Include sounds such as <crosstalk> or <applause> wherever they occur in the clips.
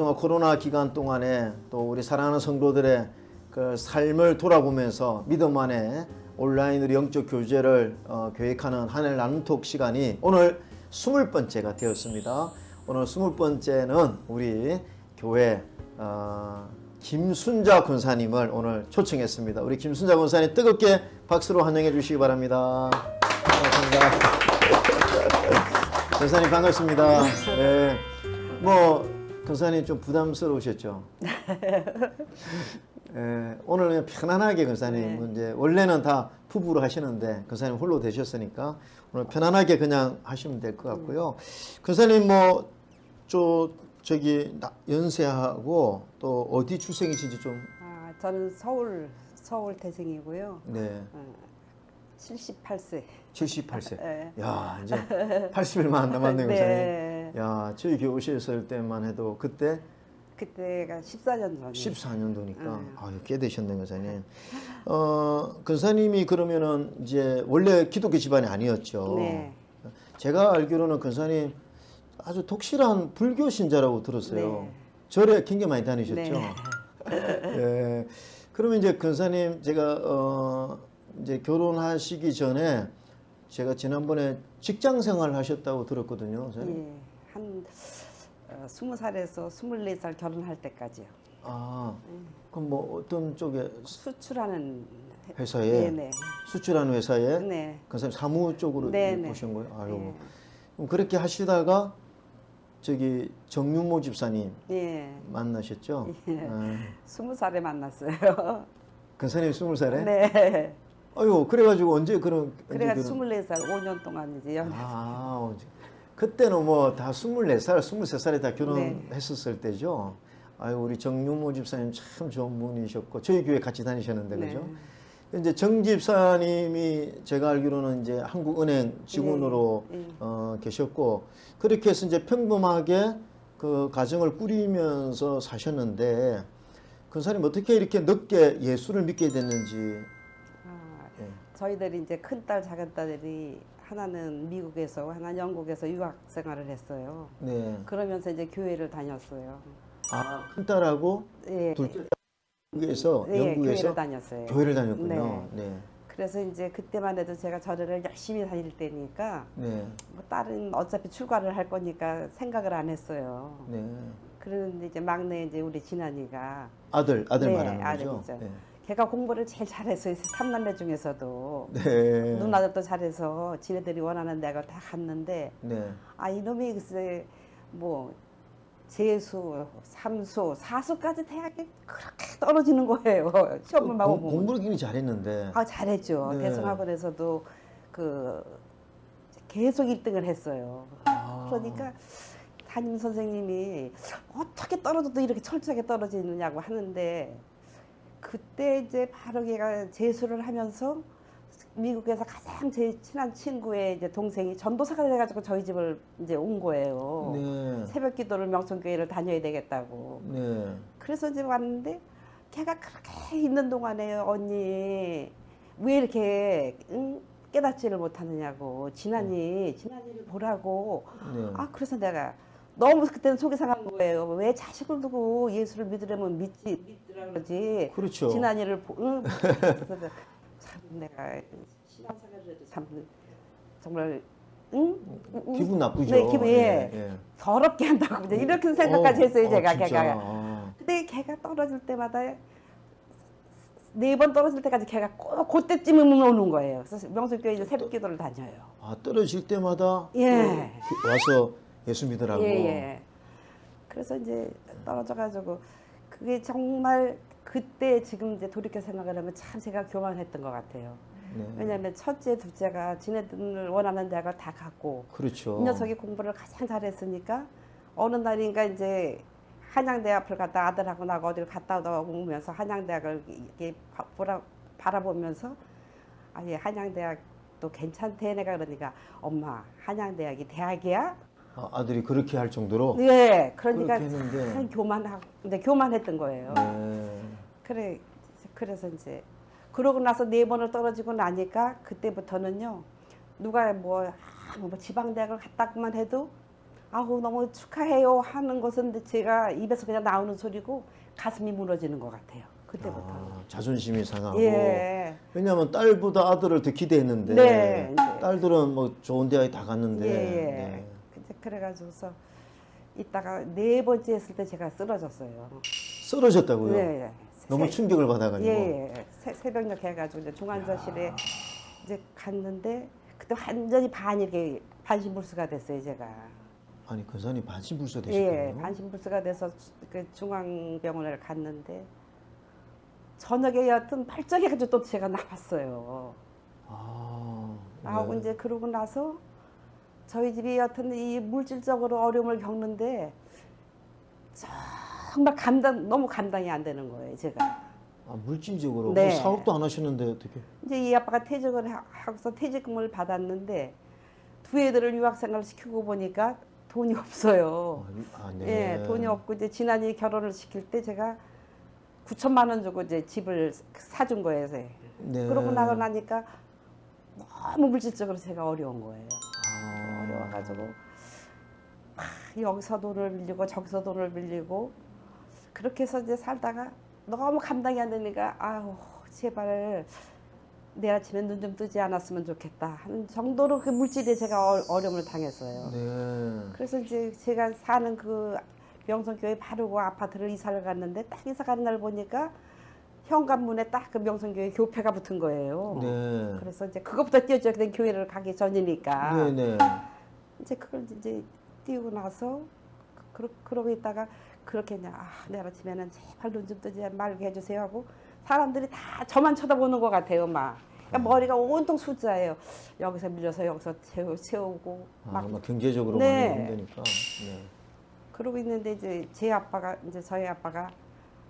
그동안 코로나 기간 동안에 또 우리 사랑하는 성도들의 그 삶을 돌아보면서 믿음 안에 온라인으로 영적 교제를 어, 계획하는 하늘 나눔톡 시간이 오늘 스물 번째가 되었습니다. 오늘 스물 번째는 우리 교회 어, 김순자 권사님을 오늘 초청했습니다. 우리 김순자 권사님 뜨겁게 박수로 환영해 주시기 바랍니다. 반갑습니다. 권사님 반갑습니다. 네. 뭐 권사님 좀 부담스러우셨죠? <laughs> 예, 오늘 그냥 편안하게 권사님 이제 원래는 다 부부로 하시는데 권사님 홀로 되셨으니까 오늘 편안하게 그냥 하시면 될 것 같고요. 권사님 뭐저 저기 나- 연세하고 또 어디 출생이신지 좀 아, 저는 서울 서울 태생이고요. 네. 어, 78세. 78세. 네. 야, 이제 80일만 안 남았네요, 권사님. <laughs> 네. 야, 저희 교회 오셨을 때만 해도 그때 그때가 14년 전에. 14년도니까 음. 아유 꽤 되셨네 권사님. 어 권사님이 그러면은 이제 원래 기독교 집안이 아니었죠. 네. 제가 알기로는 권사님 아주 독실한 불교 신자라고 들었어요. 네. 절에 굉장히 많이 다니셨죠. 네. <laughs> 예. 그러면 이제 권사님 제가 어 이제 결혼하시기 전에 제가 지난번에 직장 생활 하셨다고 들었거든요. 권사님. 예. 한 어, 20살에서 24살 결혼할 때까지요. 아 그럼 뭐 어떤 쪽에 수출하는 회사에 네네. 수출하는 회사에 네. 그 사무 쪽으로 네, 네. 보신 거예요? 아유. 네. 그럼 그렇게 하시다가 저기 정윤모 집사님 예. 만나셨죠? 예. 아, 20살에 만났어요. 근사님 스물 살에? 네. 아유, 그래가지고 언제 그런 언제 그래가 지고 그런- 24살 5년 동안 이제 연 아, 언제- 그때는 뭐다 스물네 살, 스물세 살에 다 네. 결혼했었을 때죠. 아유, 우리 정윤모 집사님 참 좋은 분이셨고 저희 교회 같이 다니셨는데 네. 그죠? 이제 정 집사님이 제가 알기로는 이제 한국은행 직원으로 예, 예. 어, 계셨고 그렇게 해서 이제 평범하게 그 가정을 꾸리면서 사셨는데 근사님 어떻게 이렇게 늦게 예수를 믿게 됐는지 아, 예. 저희들이 이제 큰 딸 작은 딸들이 하나는 미국에서 하나는 영국에서 유학 생활을 했어요. 네. 그러면서 이제 교회를 다녔어요. 아 큰 딸하고 예. 둘째 영국에서 예, 영국에서 교회를 다녔어요. 교회를 다녔군요. 네. 그래서 이제 그때만 해도 제가 절에를 열심히 다닐 때니까 네. 뭐 딸은 어차피 출가를 할 거니까 생각을 안 했어요. 네. 그런데 이제 막내 이제 우리 진환이가 아들 아들 네, 말하는 거죠. 아들이죠. 네. 걔가 공부를 제일 잘했어요. 삼남매 중에서도 네. 누나들도 잘해서 지네들이 원하는 대학을 다 갔는데 네. 아 이놈이 글쎄 뭐 재수, 삼수, 사수까지 대학에 그렇게 떨어지는 거예요. <laughs> 시험을 막 공, 보면. 공부를 굉장히 잘했는데. 아 잘했죠. 네. 대성학원에서도 그 계속 1등을 했어요. 아. 그러니까 담임 선생님이 어떻게 떨어져도 이렇게 철저하게 떨어지느냐고 하는데 그때 이제 바로 걔가 재수를 하면서 미국에서 가장 제 친한 친구의 이제 동생이 전도사가 돼가지고 저희 집을 이제 온 거예요. 네. 새벽 기도를 명성교회를 다녀야 되겠다고. 네. 그래서 이제 왔는데 걔가 그렇게 있는 동안에 언니 왜 이렇게 응? 깨닫지를 못하느냐고 진환이 진환이를 보라고 네. 아 그래서 내가 너무 그때는 속이 상한 거예요 왜 자식을 두고 예수를 믿으려면 믿지 믿으라 그러지 그렇죠. 진환이를 보, 응? 참 내가 신앙생활을 해도 참 정말 응? 응? 기분 나쁘죠. 네, 기분, 예. 예. 더럽게 한다고 이제 이렇게 생각까지 어, 했어요 어, 제가 진짜. 걔가 아. 근데 걔가 떨어질 때마다 네 번 떨어질 때까지 걔가 꼭 그때쯤이면 오는 거예요. 그래서 명수교회 이제 새벽 기도를 다녀요. 아, 떨어질 때마다 예. 또 와서 예수 믿으라고. 예, 예. 그래서 이제 떨어져가지고 그게 정말 그때 지금 이제 돌이켜 생각을 하면 참 제가 교만했던 것 같아요. 네. 왜냐하면 첫째, 둘째가 지네들 원하는 대학을 다 갔고 그렇죠. 이 녀석이 공부를 가장 잘했으니까 어느 날인가 이제 한양대 앞을 갔다 아들하고 나가 어디를 갔다 오면서 한양대학을 이렇게 바- 보라, 바라보면서 아니 한양대학도 괜찮대 내가 그러니까 엄마 한양대학이 대학이야? 아, 아들이 그렇게 할 정도로. 네 그러니까 그렇게 했는데. 참 교만하고 근데 교만했던 거예요. 네. 그래 그래서 이제 그러고 나서 네 번을 떨어지고 나니까 그때부터는요 누가 뭐, 아, 뭐 지방대학을 갔다고만 해도 아우 너무 축하해요 하는 것은 제가 입에서 그냥 나오는 소리고 가슴이 무너지는 것 같아요. 그때부터. 아, 자존심이 상하고 예. 왜냐하면 딸보다 아들을 더 기대했는데 네, 이제. 딸들은 뭐 좋은 대학에 다 갔는데 예. 네. 그래가지고서 이따가 네 번째 했을 때 제가 쓰러졌어요. 쓰러졌다고요. 네. 너무 세- 충격을 받아가지고. 예, 예. 새, 새벽녘 해가지고 이제 중환자실에 이제 갔는데 그때 완전히 반 이렇게 반신불수가 됐어요 제가. 아니 근산이 반신불수 예, 되셨거든요. 반신불수가 돼서 그 중앙병원을 갔는데 저녁에 여하튼 발작해가지고 또 제가 나왔어요. 아, 나오고 네. 이제 그러고 나서 저희 집이 여하튼 이 물질적으로 어려움을 겪는데 정말 감당 너무 감당이 안 되는 거예요 제가. 아, 물질적으로 네. 뭐 사업도 안 하시는데 어떻게? 이제 이 아빠가 퇴직을 하- 하고서 퇴직금을 받았는데 두 애들을 유학생활 시키고 보니까 돈이 없어요. 아, 네. 예, 돈이 없고 이제 지난이 결혼을 시킬 때 제가 9천만 원 주고 이제 집을 사준 거예요. 네. 네. 그러고 나고 나니까 너무 물질적으로 제가 어려운 거예요. 아, 어려워가지고 막 여기서 돈을 빌리고 저기서 돈을 빌리고 그렇게 해서 이제 살다가 너무 감당이 안 되니까 아우 제발 내일 아침에 눈 좀 뜨지 않았으면 좋겠다 하는 정도로 그 물질에 제가 어- 어려움을 당했어요. 네. 그래서 이제 제가 사는 그 명성교회 바르고 아파트를 이사를 갔는데 딱 이사 가는 날 보니까 현관문에 딱 그 명성교회 교패가 붙은 거예요. 네. 그래서 이제 그것부터 띄워줘야 된 교회를 가기 전이니까 네, 네. 이제 그걸 이제 띄우고 나서 그, 그러고 있다가 그렇게 그냥 아 내일 아침에는 제발 눈 좀 뜨지 말게 해주세요 하고 사람들이 다 저만 쳐다보는 것 같아요 막 그러니까 음. 머리가 온통 숫자예요 여기서 밀려서 여기서 채우, 채우고 아, 막 막 경제적으로 네. 많이 힘드니까. 네. 그러고 있는데 이제 제 아빠가 이제 저희 아빠가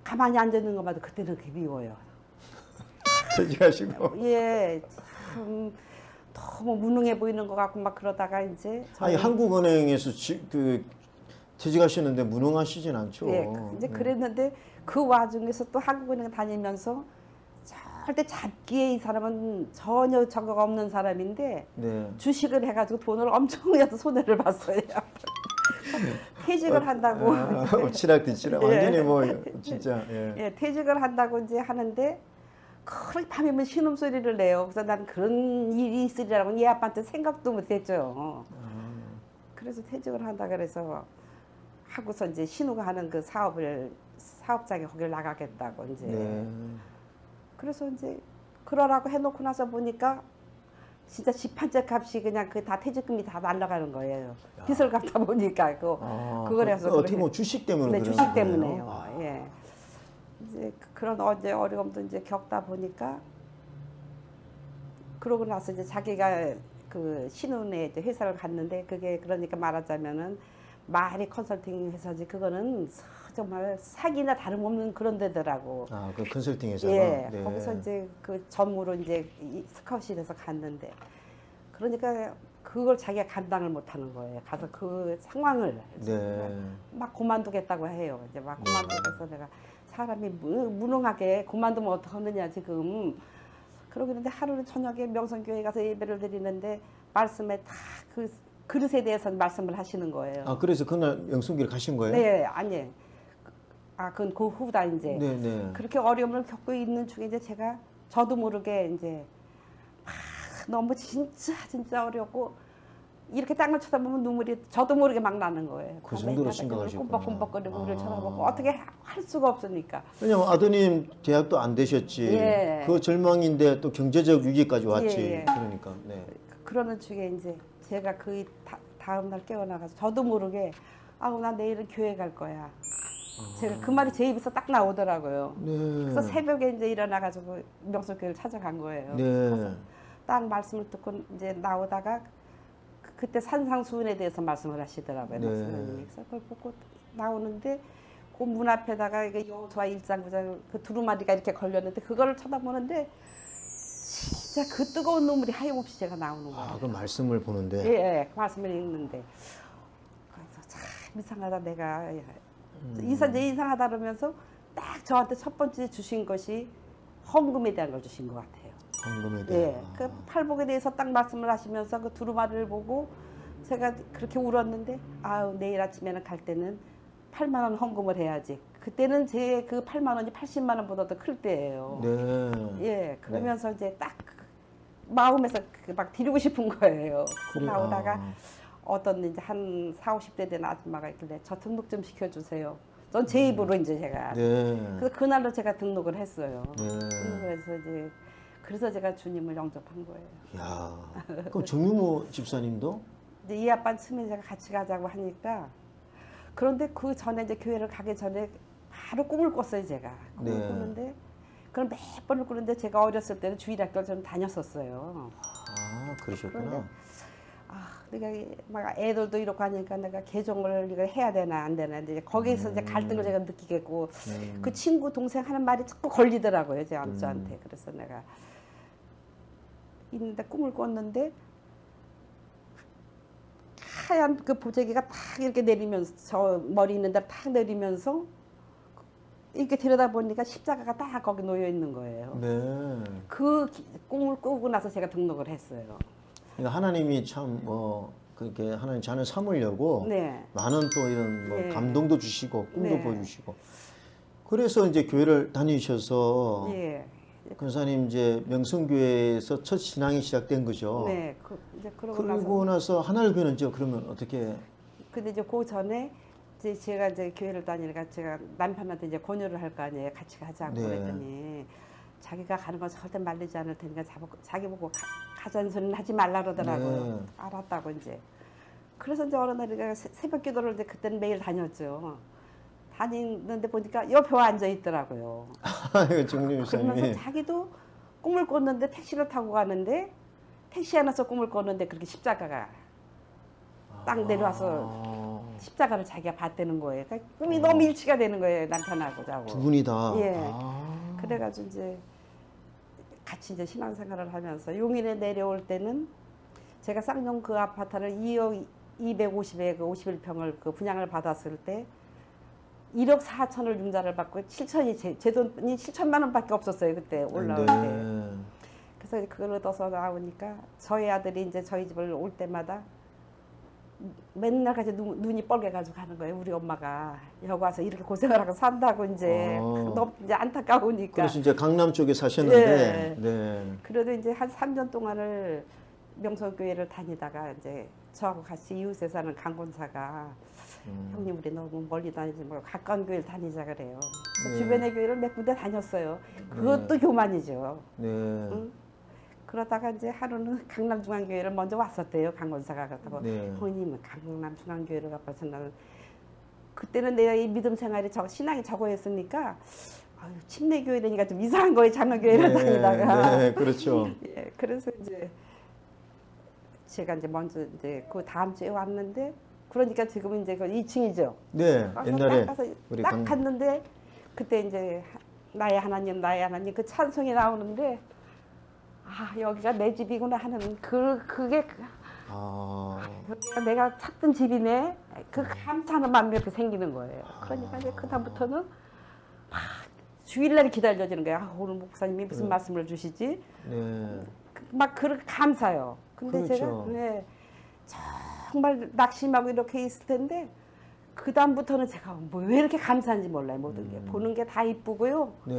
가만히 앉아 있는 것만 도 그때는 그게 미워요 <laughs> 퇴직하시고. 예, 참 너무 무능해 보이는 것 같고 막 그러다가 이제 아니 한국은행에서 지, 그 퇴직하시는데 무능하시진 않죠. 예, 그- 이제 네. 그랬는데 그 와중에서 또 한국은행 다니면서 절대 잡기에 이 사람은 전혀 저거가 없는 사람인데 네. 주식을 해가지고 돈을 엄청 해서 손해를 봤어요. <laughs> 퇴직을 한다고 아, 엎치락 뒤치락 예. 완전히 뭐 진짜 예. 예, 퇴직을 한다고 이제 하는데 그렇게 밤이면 신음 소리를 내요. 그래서 난 그런 일이 있으리라고 얘 아빠한테 생각도 못했죠. 아, 그래서 퇴직을 한다 그래서 하고서 이제 신우가 하는 그 사업을 사업장에 거기를 나가겠다고 이제 네. 그래서 이제 그러라고 해놓고 나서 보니까 진짜 집 한 채 값이 그냥 그 다 퇴직금이 다 날라가는 거예요. 야. 빚을 갚다 보니까 그 아, 그걸 그- 해서 그 어떻게 뭐 주식 때문에 네, 주식? 때문에요. 아, 예. 이제 그- 그런 어제 어려움도 이제 겪다 보니까 그러고 나서 이제 자기가 그 신혼에 이제 회사를 갔는데 그게 그러니까 말하자면은 말이 컨설팅 회사지 그거는 정말 사기나 다름없는 그런 데더라고. 아, 그 컨설팅 회사가 예, 네. 거기서 이제 그 전무로 이제 이 스카웃실에서 갔는데 그러니까 그걸 자기가 감당을 못하는 거예요. 가서 그 상황을 네. 막 그만두겠다고 해요. 이제 막 그만두면서 내가 사람이 무, 무능하게 그만두면 어떡하느냐 지금. 그러고 있는데 하루는 저녁에 명성교회 가서 예배를 드리는데 말씀에 다 그 그릇에 대해서 말씀을 하시는 거예요. 아, 그래서 그날 영순기를 가신 거예요? 네, 아니. 아, 그건 그 후다 이제. 네, 네. 그렇게 어려움을 겪고 있는 중에 이제 제가 저도 모르게 이제 막 너무 진짜 진짜 어렵고 이렇게 땅을 쳐다보면 눈물이 저도 모르게 막 나는 거예요. 그 정도로 심각하셨구나. 꿈벅꿈벅거리고 우리를 아. 쳐다보고 어떻게 할 수가 없으니까. 왜냐면 아드님 대학도 안 되셨지. 예. 그 절망인데 또 경제적 위기까지 왔지. 예, 예. 그러니까. 네. 그러는 중에 이제 제가 그 다, 다음 날 깨어나가서 저도 모르게 아우 나 내일은 교회 갈 거야. 제가 그 말이 제 입에서 딱 나오더라고요. 네. 그래서 새벽에 이제 일어나가지고 명성교회를 찾아간 거예요. 네. 딱 말씀을 듣고 이제 나오다가 그- 그때 산상수훈에 대해서 말씀을 하시더라고요. 네. 그래서 그걸 보고 나오는데 그 문 앞에다가 이게 여호수아 일장 구장 그 두루마리가 이렇게 걸렸는데 그거를 쳐다보는데 진짜 그 뜨거운 눈물이 하염없이 제가 나오는 거예요. 아, 그 말씀을 보는데. 예, 예, 그 말씀을 읽는데 그래서 참 이상하다 내가 음. 이사 이제 이상하다 그러면서 딱 저한테 첫 번째 주신 것이 헌금에 대한 걸 주신 것 같아요. 헌금에 대해. 예, 그 팔복에 대해서 딱 말씀을 하시면서 그 두루마리를 보고 제가 그렇게 울었는데 아우 내일 아침에는 갈 때는 8만 원 헌금을 해야지. 그때는 제 그 8만 원이 80만 원보다도 클 때예요. 네. 예, 그러면서 이제 딱 마음에서 그막 드리고 싶은 거예요. 그래, 나오다가 아. 어떤 이제 한 4, 50대 된 아줌마가 있길래 저 등록 좀 시켜주세요. 전제 입으로 이제 제가. 음. 네. 그래서 그날로 제가 등록을 했어요. 네. 등록을 해서 이제 그래서 제가 주님을 영접한 거예요. 야. 그럼 정유모 집사님도 이제 이 아빠 쯤에 제가 같이 가자고 하니까 그런데 그 전에 이제 교회를 가기 전에 바로 꿈을 꿨어요 제가 꿈을 네. 꿨는데 그럼 몇 번을 꾸는데 제가 어렸을 때는 주일학교를 좀 다녔었어요. 아, 그러셨구나. 그런데 아 내가 이- 막 애들도 이렇게 하니까 내가 개종을 이걸 해야 되나 안 되나 이제 거기서 이제 갈등을 제가 느끼겠고 음. 그 친구 동생 하는 말이 자꾸 걸리더라고요 제 음. 저한테 그래서 내가 있는데 꿈을 꿨는데 하얀 그 보재기가 탁 이렇게 내리면서 저 머리 있는 데를 탁 내리면서 이렇게 들여다 보니까 십자가가 딱 거기 놓여 있는 거예요. 네. 그 기- 꿈을 꾸고 나서 제가 등록을 했어요. 그러니까 하나님이 참뭐 그렇게 하나님 자녀 삼으려고 네. 많은 또 이런 뭐 예. 감동도 주시고 꿈도 네. 보여주시고 그래서 이제 교회를 다니셔서 예. 권사님 이제 명성교회에서 첫 신앙이 시작된 거죠. 네. 그, 이제 그러고 나서 그러고 나서 하늘교회는 이제 그러면 어떻게 근데 이제 그 전에 이제 제가 이제 교회를 다니니까 제가 남편한테 이제 권유를 할 거 아니에요. 같이 가자고 네. 그랬더니 자기가 가는 건 절대 말리지 않을 테니까 자보- 자기 보고 가, 가자는 소리는 하지 말라 그러더라고요. 네. 알았다고 이제. 그래서 이제 어느 날 새벽 기도를 이제 그때는 매일 다녔죠. 다니는데 보니까 옆에 와 앉아 있더라고요. <laughs> 이거 정림 그러면서 목사님이 자기도 꿈을 꿨는데 택시를 타고 가는데 택시 안에서 꿈을 꿨는데 그렇게 십자가가 딱 내려와서 아, 십자가를 자기가 봤다는 거예요. 그러니까 꿈이 너무 일치가 되는 거예요 남편하고 자고. 두 분이 다. 예. 아. 그래가지고 이제 같이 이제 신앙생활을 하면서 용인에 내려올 때는 제가 쌍용 그 아파트를 2억 250에 그 51평을 그 분양을 받았을 때 1억 4천을 융자를 받고 7천이 제, 제 돈이 7천만 원밖에 없었어요 그때 올라올 때. 네. 그래서 그걸 얻어서 나오니까 저희 아들이 이제 저희 집을 올 때마다 맨날 같이 눈, 눈이 뻘개가지고 가는 거예요. 우리 엄마가 여기 와서 이렇게 고생을 하고 산다고 이제 어. 너무 이제 안타까우니까. 그래서 이제 강남 쪽에 사셨는데, 예. 네. 그래도 이제 한 3년 동안을 명성교회를 다니다가 이제 저하고 같이 이웃에 사는 강권사가 음. 형님 우리 너무 멀리 다니지 말고 가까운 교회를 다니자 그래요. 네. 주변의 교회를 몇 군데 다녔어요. 그것도 교만이죠. 네. 응? 그러다가 이제 하루는 강남중앙교회를 먼저 왔었대요. 강권사가 그렇다고. 네. 형님 강남중앙교회를 가봐서 나는 그때는 내가 이 믿음 생활이 저 신앙이 적어였으니까 아유 침례교회 되니까 좀 이상한 거예요. 장로교회를 다니다가. 네, 그렇죠. <laughs> 예, 그래서 이제 제가 이제 먼저 이제 그 다음 주에 왔는데 그러니까 지금은 이제 그 2층이죠. 네, 옛날에 딱 가서 우리 딱 강- 갔는데 그때 이제 하- 나의 하나님 나의 하나님 그 찬송이 나오는데 아 여기가 내 집이구나 하는 그 그게 그- 아, 여기가 내가 찾던 집이네 그 감사하는 마음이 이렇게 생기는 거예요. 그러니까 이제 그 다음부터는 막 주일날 기다려지는 거야. 아, 오늘 목사님이 무슨 네. 말씀을 주시지? 네. 그- 막 그렇게 감사요. 근데 그렇죠. 제가 네, 정말 낙심하고 이렇게 있을 텐데 그 다음부터는 제가 뭐 왜 이렇게 감사한지 몰라요 모든 게 음. 보는 게 다 이쁘고요. 네.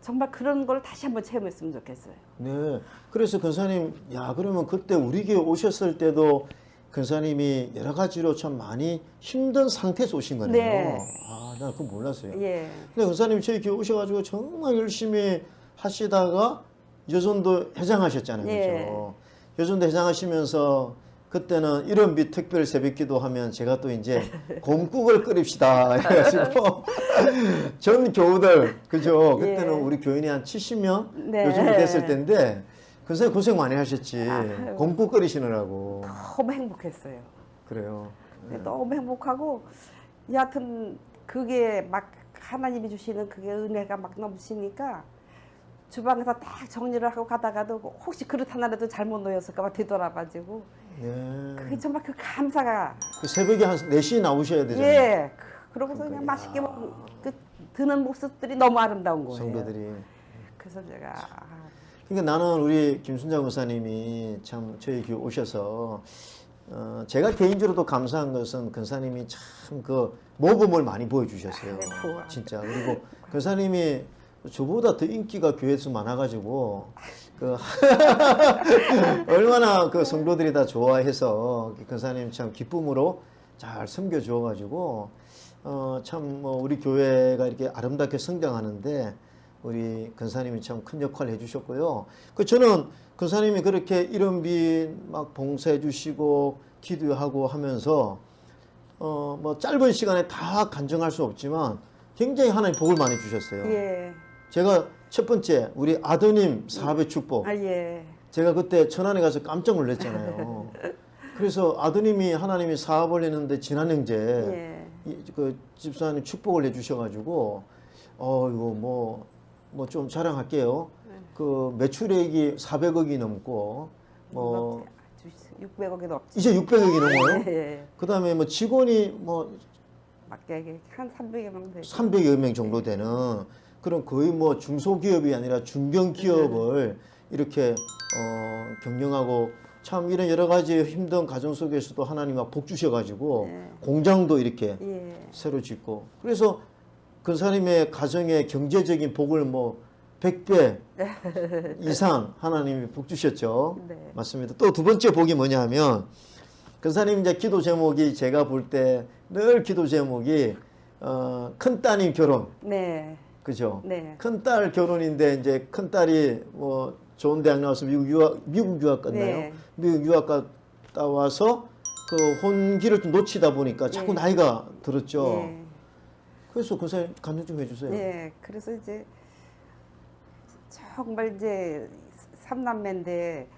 정말 그런 걸 다시 한번 체험했으면 좋겠어요. 네. 그래서 근사님, 야, 그러면 그때 우리 교회 오셨을 때도 근사님이 여러 가지로 참 많이 힘든 상태에서 오신 거네요. 네. 아, 나 그거 몰랐어요. 예, 근데 근사님 저희 교회 오셔가지고 정말 열심히 하시다가 여전도 회장하셨잖아요. 예. 그죠? 여전도 회장하시면서 그때는 이런 빛 특별 새벽기도 하면 제가 또 이제 곰국을 끓입시다 <laughs> 해가지고 <laughs> 전 교우들 그죠? 그때는 예. 우리 교인이 한 70명 네. 요즘 됐을 때인데 근사님 고생 많이 하셨지 아유. 곰국 끓이시느라고 너무 행복했어요. 그래요. 네, 너무 행복하고 여하튼 그게 막 하나님이 주시는 그게 은혜가 막 넘치니까 주방에서 딱 정리를 하고 가다가도 혹시 그릇 하나라도 잘못 놓였을까 봐 뒤돌아가지고 네. 그게 정말 그 감사가 그 새벽에 한 4시에 나오셔야 되잖아요. 예 그- 그러고서 그냥 그러니까, 맛있게 야. 먹, 그 드는 모습들이 너무 아름다운 거예요. 성도들이. 그래서 제가 아, 그러니까 나는 우리 김순자 목사님이 참 저희 교회 오셔서 어, 제가 개인적으로도 감사한 것은 근사님이 참 그 모범을 많이 보여주셨어요. 아이고. 진짜 그리고 근사님이 저보다 더 인기가 교회에서 많아가지고 그 <laughs> 얼마나 그 성도들이 다 좋아해서 근사님 참 기쁨으로 잘 섬겨 주어가지고 어, 참 뭐 우리 교회가 이렇게 아름답게 성장하는데 우리 근사님이 참 큰 역할을 해주셨고요. 그 저는 근사님이 그렇게 이런 빚막 봉사해 주시고 기도하고 하면서 어 뭐 짧은 시간에 다 간증할 수 없지만 굉장히 하나님 복을 많이 주셨어요. 예. 제가 첫 번째 우리 아드님 사업의 축복. 아 예. 제가 그때 천안에 가서 깜짝 놀랐잖아요. <laughs> 그래서 아드님이 하나님이 사업을 했는데 진한 형제 예. 이, 그 집사님 축복을 해주셔가지고 어 이거 뭐 뭐 좀 자랑할게요. 그 매출액이 400억이 넘고 뭐 600억이 넘지. 이제 600억이 넘어요. <laughs> 예. 그다음에 뭐 직원이 뭐 맞게 한 300여 명 되고. 300여 명 정도 되는 그런 거의 뭐 중소기업이 아니라 중견기업을 이렇게 어, 경영하고 참 이런 여러 가지 힘든 가정 속에서도 하나님 복 주셔가지고 네. 공장도 이렇게 예. 새로 짓고 그래서 근사님의 가정의 경제적인 복을 뭐 100배 <laughs> 이상 하나님이 복 주셨죠. 네. 맞습니다. 또 두 번째 복이 뭐냐 하면 근사님 이제 기도 제목이 제가 볼 때 늘 기도 제목이 어, 큰 따님 결혼 네. 그죠? 네. 큰딸 결혼인데 이제 큰 딸이 뭐 좋은 대학 나와서 미국 유학 미국 유학 갔나요? 네. 미국 유학 갔다 와서 그 혼기를 좀 놓치다 보니까 자꾸 예. 나이가 들었죠. 예. 그래서 근사님 간증 좀 해주세요. 예. 그래서 이제 정말 이제 삼남매인데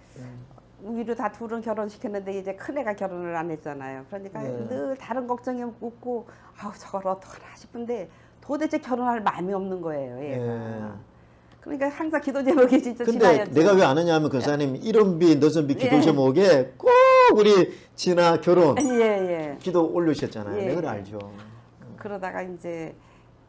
위로 다 둘은 결혼시켰는데 이제 큰애가 결혼을 안 했잖아요. 그러니까 네. 늘 다른 걱정이 없고 아우 저걸 어떡하나 싶은데 도대체 결혼할 마음이 없는 거예요. 얘가. 예. 그러니까 항상 기도 제목이 진짜 근데 지나였죠. 내가 왜 아느냐 하면 근사님 이른비 너선비 기도 예. 제목에 꼭 우리 진아 결혼 예, 예. 기도 올리셨잖아요. 예. 내가 알죠. 그러다가 이제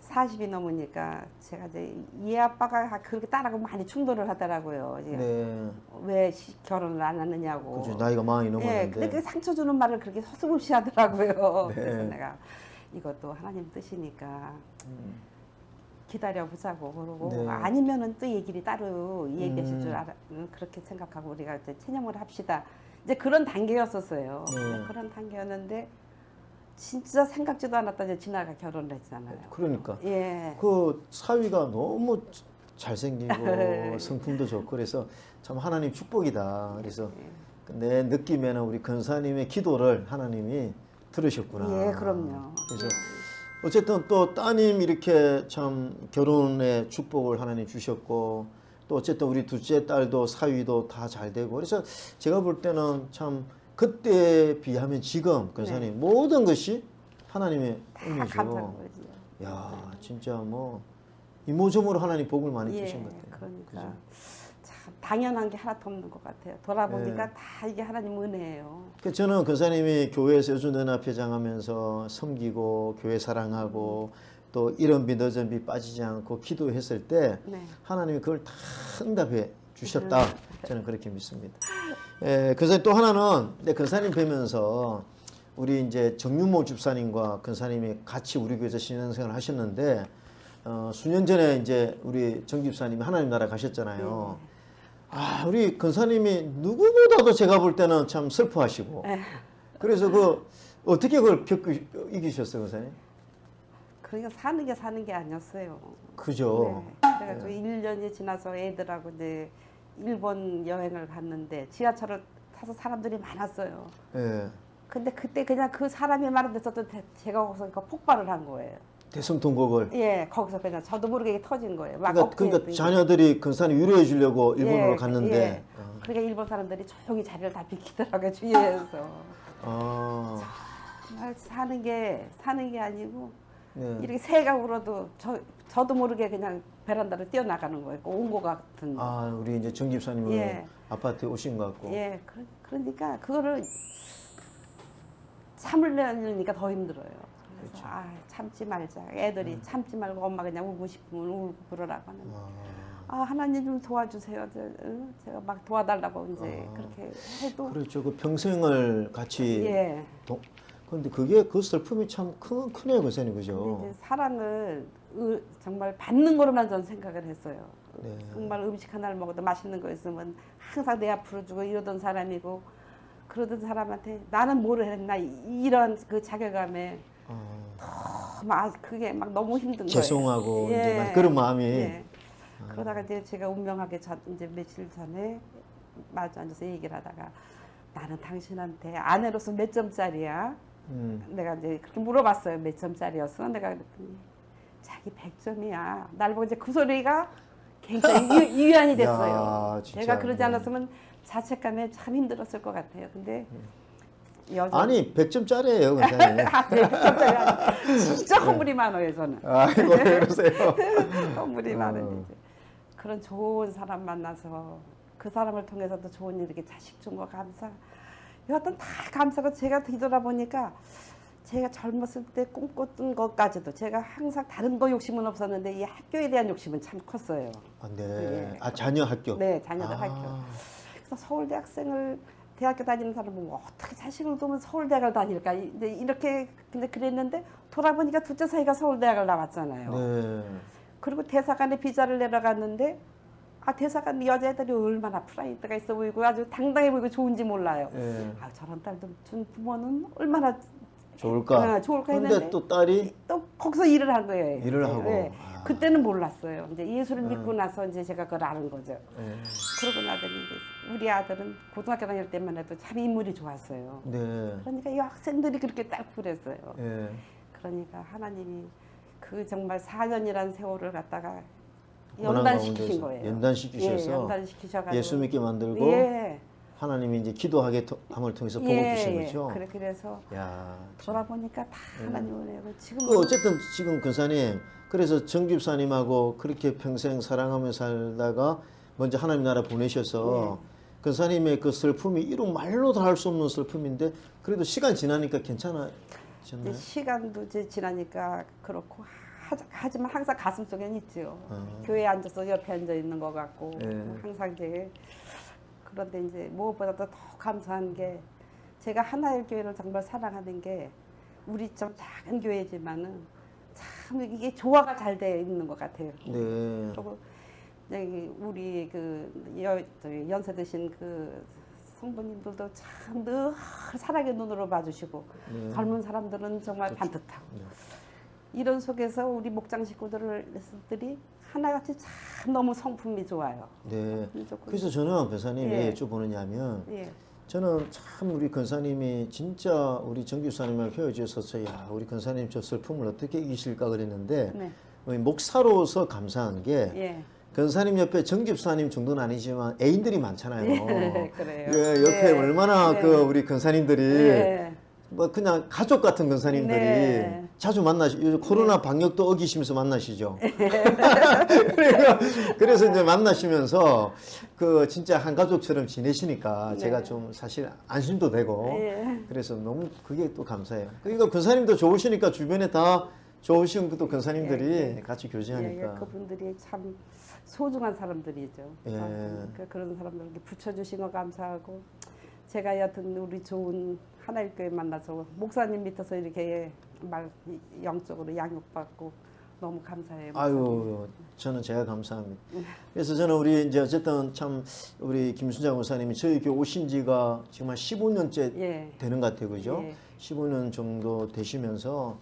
40이 넘으니까 제가 이제 얘 아빠가 그렇게 딸하고 많이 충돌을 하더라고요. 네. 왜 시- 결혼을 안 하느냐고. 그죠. 나이가 많이 예, 넘었는데. 근데 그 상처 주는 말을 그렇게 서슴없이 하더라고요. 네. 그래서 내가 이것도 하나님 뜻이니까 기다려 보자고 그러고 네. 아니면은 또 얘기를 따로 얘기하실 음. 줄 알아 음, 그렇게 생각하고 우리가 이제 체념을 합시다. 이제 그런 단계였었어요. 네. 그런 단계였는데 진짜 생각지도 않았다 이제 진아가 결혼을 했잖아요. 그러니까 예. 그 사위가 너무 잘생기고 <laughs> 네. 성품도 좋고 그래서 참 하나님 축복이다. 그래서 내 느낌에는 우리 근사님의 기도를 하나님이 들으셨구나. 예, 그럼요. 그래서 어쨌든 또 따님 이렇게 참 결혼의 축복을 하나님 주셨고 또 어쨌든 우리 둘째 딸도 사위도 다 잘 되고 그래서 제가 볼 때는 참 그때에 비하면 지금 근사님 모든 것이 하나님의 다 은혜죠. 거지. 야 진짜 뭐 이모저모로 하나님 복을 많이 예, 주신 것 같아요. 그러니까? 참 당연한 게 하나도 없는 것 같아요. 돌아보니까 네. 다 이게 하나님 은혜예요. 그 저는 근사님이 교회에서 여주연합회장 하면서 섬기고 교회 사랑하고 또 이런 비 너전 비 빠지지 않고 기도했을 때 네. 하나님이 그걸 다 응답해 주셨다. 저는 그렇게 믿습니다. 에, 그래서 또 하나는 내 근사님 뵈면서 우리 이제 정윤모 집사님과 근사님이 같이 우리 교회에서 신앙생활을 하셨는데 어, 수년 전에 이제 우리 정 집사님이 하나님 나라 가셨잖아요. 아, 우리 근사님이 누구보다도 제가 볼 때는 참 슬퍼하시고 그래서 그 어떻게 그걸 겪 이기셨어요, 근사님? 그러니까 사는 게 사는 게 아니었어요. 그죠? 네. 그래가지고 1년이 지나서 애들하고 이제 일본 여행을 갔는데 지하철을 타서 사람들이 많았어요. 예. 근데 그때 그냥 그 사람이 많은 데서 제가 거기서 그러니까 폭발을 한 거예요. 대성통곡을 예, 거기서 그냥 저도 모르게 터진 거예요. 막 그러니까, 그러니까. 자녀들이 근사님 위로해 주려고 일본으로 예, 갔는데 예. 그러니까 일본 사람들이 조용히 자리를 다 비키더라고요 주위에서. 아, 정말 사는 게 사는 게 아니고 네. 이렇게 새가 울어도 저 저도 모르게 그냥 베란다를 뛰어나가는 거예요. 온것 같은. 아, 우리 이제 정 집사님은 예. 아파트에 오신 것 같고. 예, 그, 그러니까 그거를 참으려니까 더 힘들어요. 그래서 그렇죠. 아 참지 말자. 애들이 참지 말고 엄마 그냥 울고 싶으면 울고 그러라고 하는. 아, 아 하나님 좀 도와주세요. 저, 응? 제가 막 도와달라고 이제 아. 그렇게 해도 그렇죠. 그 평생을 같이 예. 동- 그런데 그게 그 슬픔이 참 큰, 크네요, 근데 그죠? 이제 사랑을 의- 정말 받는 거로만 저는 생각을 했어요. 네. 정말 음식 하나를 먹어도 맛있는 거 있으면 항상 내 앞으로 주고 이러던 사람이고 그러던 사람한테 나는 뭐를 했나 이- 이런 그 자괴감에 아, 막 그게 막 너무 힘든 거예요. 죄송하고 예. 이제 막 그런 마음이 예. 그러다가 이제 제가 운명하게 전, 이제 며칠 전에 마주 앉아서 얘기를 하다가 나는 당신한테 아내로서 몇 점짜리야? 음, 내가 이제 그렇게 물어봤어요. 몇 점짜리였어? 내가 그랬더니 자기 100점이야. 날 보고 이제 그 소리가 굉장히 유, <laughs> 유한이 됐어요. 야, 진짜. 제가 그러지 네. 않았으면 자책감에 참 힘들었을 것 같아요. 근데 여자 아니 100점짜리예요, 권사님. 아, 네, 100점짜리 아니 진짜 허물이 많아요, 저는. 아이고 왜 그러세요? <laughs> 허물이 어. 많은 이제 그런 좋은 사람 만나서 그 사람을 통해서도 좋은 일 이렇게 자식 준 거 감사. 이것도 다 감사고 제가 뒤돌아보니까 제가 젊었을 때 꿈꿨던 것까지도 제가 항상 다른 거 욕심은 없었는데 이 학교에 대한 욕심은 참 컸어요. 아, 네. 예. 아 자녀 학교. 네, 자녀들 아, 학교. 그래서 서울대 학생을 대학교 다니는 사람 보면 어떻게 자식을 두면 서울대학을 다닐까 이제 이렇게 근데 그랬는데 돌아보니까 둘째 사이가 서울대학을 나왔잖아요. 네. 그리고 대사관에 비자를 내려갔는데 아 대사관 여자애들이 얼마나 프라이드가 있어 보이고 아주 당당해 보이고 좋은지 몰라요. 네. 아 저런 딸도 준 부모는 얼마나 좋을까? 아, 좋을까 근데 했는데 또 딸이 또 거기서 일을 한 거예요. 일을 네, 하고. 네. 아. 그때는 몰랐어요. 이제 예수를 음. 믿고 나서 이제 제가 그걸 아는 거죠. 네. 그러고 나더니 이제 우리 아들은 고등학교 다닐 때만 해도 참 인물이 좋았어요. 네. 그러니까 이 학생들이 그렇게 딱 그랬어요. 네. 그러니까 하나님이 그 정말 4년이라는 세월을 갖다가 고난 연단시키신 가운데서 거예요. 연단시키셔서 예, 연단시키셔가지고 예수 믿게 만들고 예, 하나님이 이제 기도하게 터- 함을 통해서 복을 예, 주신 예. 거죠. 그래 그래서 야. 돌아보니까 다 하나님 은혜고 지금 그 어쨌든 지금 근사님 그래서 정집사님하고 그렇게 평생 사랑하며 살다가 먼저 하나님 나라 보내셔서 네. 근사님의 그 슬픔이 이루 말로 다 할 수 없는 슬픔인데 그래도 시간 지나니까 괜찮아졌나요? 시간도 이제 지나니까 그렇고 하, 하지만 항상 가슴 속에는 있죠. 아. 교회에 앉아서 옆에 앉아 있는 것 같고 예. 항상 이제 그런데 이제 무엇보다도 더 감사한 게 제가 하나의 교회를 정말 사랑하는 게 우리 좀 작은 교회지만은 참 이게 조화가 잘 돼 있는 것 같아요. 네. 그리고 우리 그 여, 연세 드신 그 성도님들도 참 늘 사랑의 눈으로 봐주시고 네. 젊은 사람들은 정말 반듯하고 네. 이런 속에서 우리 목장 식구들이 하나같이 참 너무 성품이 좋아요. 네. 그래서 저는 근사님 예. 왜 여쭤보느냐면 예, 저는 참 우리 근사님이 진짜 우리 정집사님하고 헤어지셔서 야 우리 근사님 저 슬픔을 어떻게 이기실까 그랬는데 네, 우리 목사로서 감사한 게 예, 근사님 옆에 정집사님 정도는 아니지만 애인들이 많잖아요. 예, <laughs> 그래요. 예, 옆에 네. 얼마나 네. 그 우리 근사님들이 예, 뭐 그냥 가족 같은 근사님들이 네. 자주 만나시. 요즘 코로나 방역도 어기시면서 만나시죠. 그러니까 <laughs> 그래서 이제 만나시면서 그 진짜 한 가족처럼 지내시니까 네. 제가 좀 사실 안심도 되고 예. 그래서 너무 그게 또 감사해요. 그러니까 근사님도 좋으시니까 주변에 다 좋으신 또 근사님들이 예, 예. 같이 예, 교제하니까. 예, 그분들이 참 소중한 사람들이죠. 예. 그 그런 사람들에게 붙여주신 거 감사하고 제가 여튼 우리 좋은 하나의 교회 만나서 목사님 밑에서 이렇게 말 영적으로 양육받고 너무 감사해요. 목사님. 아유, 저는 제가 감사합니다. 그래서 저는 우리 이제 어쨌든 참 우리 김순자 목사님이 저희 교회 오신 지가 지금 한 15년째 예. 되는 것 같아요, 그죠? 예. 15년 정도 되시면서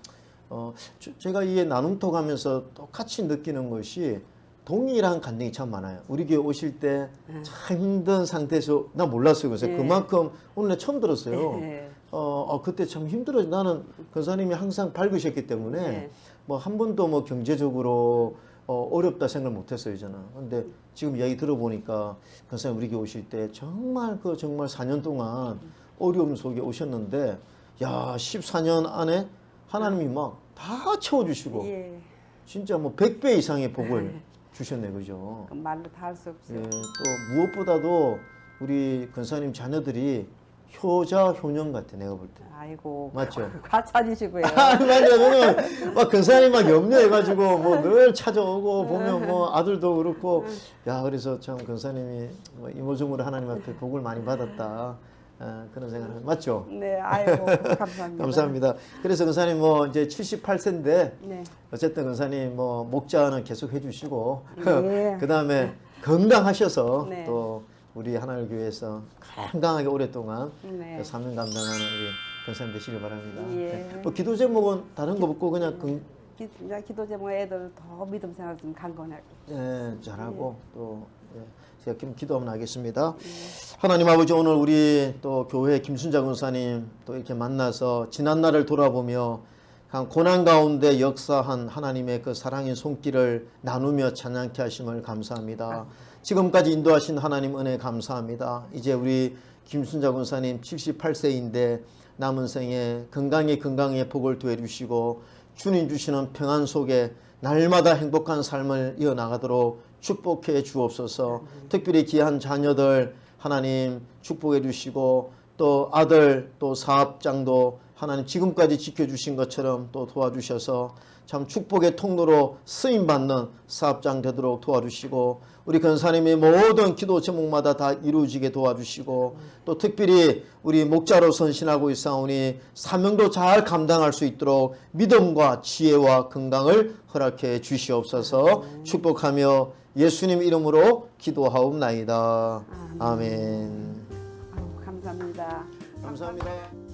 어, 저- 제가 이 나눔톡 하면서 똑같이 느끼는 것이 동일한 감정이 참 많아요. 우리 교회 오실 때 참 힘든 상태에서 나 몰랐어요. 그래서 예. 그만큼 오늘 처음 들었어요. 예. 어, 어, 그때 참 힘들어. 나는 권사님이 항상 밝으셨기 때문에 예. 뭐한 번도 뭐 경제적으로 어, 어렵다 생각 못했어요, 저는. 근데 지금 이야기 들어보니까 권사님 우리 교회 오실 때 정말 그 정말 4년 동안 어려움 속에 오셨는데 야 14년 안에 하나님이 막 다 채워주시고 예. 진짜 뭐 100배 이상의 복을 주셨네, 그죠? 그 말로 다 할 수 없죠. 예, 또 무엇보다도 우리 권사님 자녀들이 효자 효녀 같아 내가 볼 때. 아이고 맞죠? <laughs> 과찬이시고요. <laughs> 아, 맞아. 저는 막 근사님 막 염려해가지고 뭐 늘 찾아오고 보면 뭐 아들도 그렇고 야 그래서 참 근사님이 뭐 이모중으로 하나님 앞에 복을 많이 받았다 아, 그런 생각을 맞죠? 네, 아이고 감사합니다. <laughs> 감사합니다. 그래서 근사님 뭐 이제 78세인데 네, 어쨌든 근사님 뭐 목자는 계속 해주시고 네. 그 다음에 건강하셔서 네. 또 우리 하나님 교회에서 건강하게 오랫동안 네. 그 사명 감당하는 우리 근사님 되시길 바랍니다. 예. 네. 뭐 기도 제목은 다른 거 없고 그냥 건, 기, 기도 제목 애들 더 믿음 생활 좀 강건하게. 예, 잘하고 또 예, 지금 기도 한번 하겠습니다. 하나님 아버지 오늘 우리 또 교회 김순자 군사님 또 이렇게 만나서 지난 날을 돌아보며 한 고난 가운데 역사한 하나님의 그 사랑의 손길을 나누며 찬양케 하심을 감사합니다. 지금까지 인도하신 하나님 은혜 감사합니다. 이제 우리 김순자 군사님 78세인데 남은 생에 건강에 건강에 복을 더해 주시고 주님 주시는 평안 속에 날마다 행복한 삶을 이어나가도록 축복해 주옵소서. 특별히 귀한 자녀들 하나님 축복해 주시고 또 아들 또 사업장도 하나님 지금까지 지켜주신 것처럼 또 도와주셔서 참 축복의 통로로 쓰임 받는 사업장 되도록 도와주시고 우리 근사님의 모든 기도 제목마다 다 이루어지게 도와주시고 또 특별히 우리 목자로 선신하고 있사오니 사명도 잘 감당할 수 있도록 믿음과 지혜와 건강을 허락해 주시옵소서 축복하며 예수님 이름으로 기도하옵나이다. 아멘. 아유, 감사합니다. 감사합니다.